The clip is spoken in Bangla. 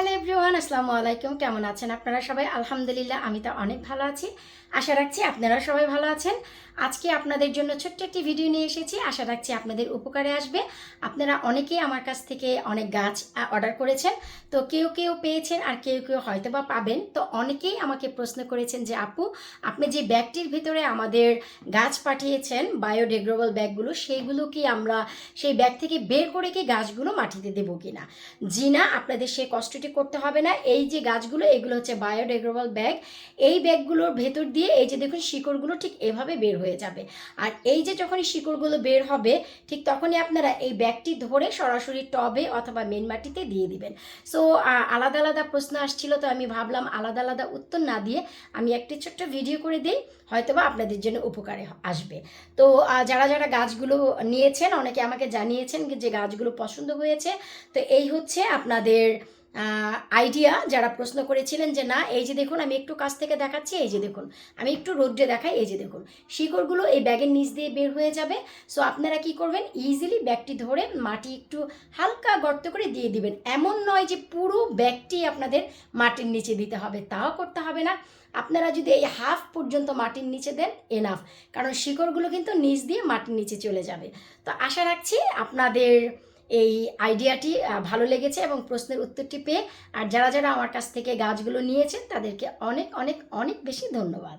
হ্যালো এভরিওয়ান, আসসালামু আলাইকুম। কেমন আছেন আপনারা সবাই? আলহামদুলিল্লাহ, আমি তো অনেক ভালো আছি। আশা রাখছি আপনারা সবাই ভালো আছেন। আজকে আপনাদের জন্য ছোট্ট একটি ভিডিও নিয়ে এসেছি। আশা রাখছি আপনাদের উপকারে আসবে। আপনারা অনেকেই আমার কাছ থেকে অনেক গাছ অর্ডার করেছেন। তো কেউ কেউ পেয়েছেন আর কেউ কেউ হয়তো বা পাবেন। তো অনেকেই আমাকে প্রশ্ন করেছেন যে, আপু, আপনি যে ব্যাগটির ভিতরে আমাদের গাছ পাঠিয়েছেন বায়োডিগ্রেবল ব্যাগগুলো সেইগুলো কি আমরা সেই ব্যাগ থেকে বের করে কি গাছগুলো মাটিতে দেবো কিনা? জি না আপনাদের সেই কষ্টটি করতে হবে না। এই যে গাছগুলো, এগুলো হচ্ছে বায়োডিগ্রেবল ব্যাগ এই ব্যাগগুলোর ভেতর দিয়ে এই যে দেখুন শিকড়গুলো ঠিক এভাবে বের হয়ে যাবে। আর এই যে যখনই শিকড়গুলো বের হবে, ঠিক তখনই আপনারা এই ব্যাগটি ধরে সরাসরি টবে অথবা মেন মাটিতে দিয়ে দিবেন। সো আলাদা আলাদা প্রশ্ন আসছিল, তো আমি ভাবলাম আলাদা আলাদা উত্তর না দিয়ে আমি একটি ছোট্ট ভিডিও করে দিই, হয়তোবা আপনাদের জন্য উপকারে আসবে। তো যারা যারা গাছগুলো নিয়েছেন, অনেকে আমাকে জানিয়েছেন যে গাছগুলো পছন্দ হয়েছে। তো এই হচ্ছে আপনাদের আইডিয়া যারা প্রশ্ন করেছিলেন যে, না, এই যে দেখুন, আমি একটু কাছ থেকে দেখাচ্ছি, এই যে দেখুন, আমি একটু রোদ্রে দেখাই, এই যে দেখুন। শিকড়গুলো এই ব্যাগের নিচ দিয়ে বের হয়ে যাবে। সো আপনারা কি করবেন? ইজিলি ব্যাগটি ধরে মাটি একটু হালকা গর্ত করে দিয়ে দিবেন। এমন নয় যে পুরো ব্যাগটি আপনাদের মাটির নিচে দিতে হবে, তাও করতে হবে না। আপনারা যদি এই হাফ পর্যন্ত মাটির নিচে দেন এনাফ কারণ শিকড়গুলো কিন্তু নিচ দিয়ে মাটির নিচে চলে যাবে। তো আশা রাখছি আপনাদের এই আইডিয়াটি ভালো লেগেছে এবং প্রশ্নের উত্তরটি পেয়ে আর যারা যারা আমার কাছ থেকে গাছগুলো নিয়েছেন তাদেরকে অনেক অনেক অনেক বেশি ধন্যবাদ।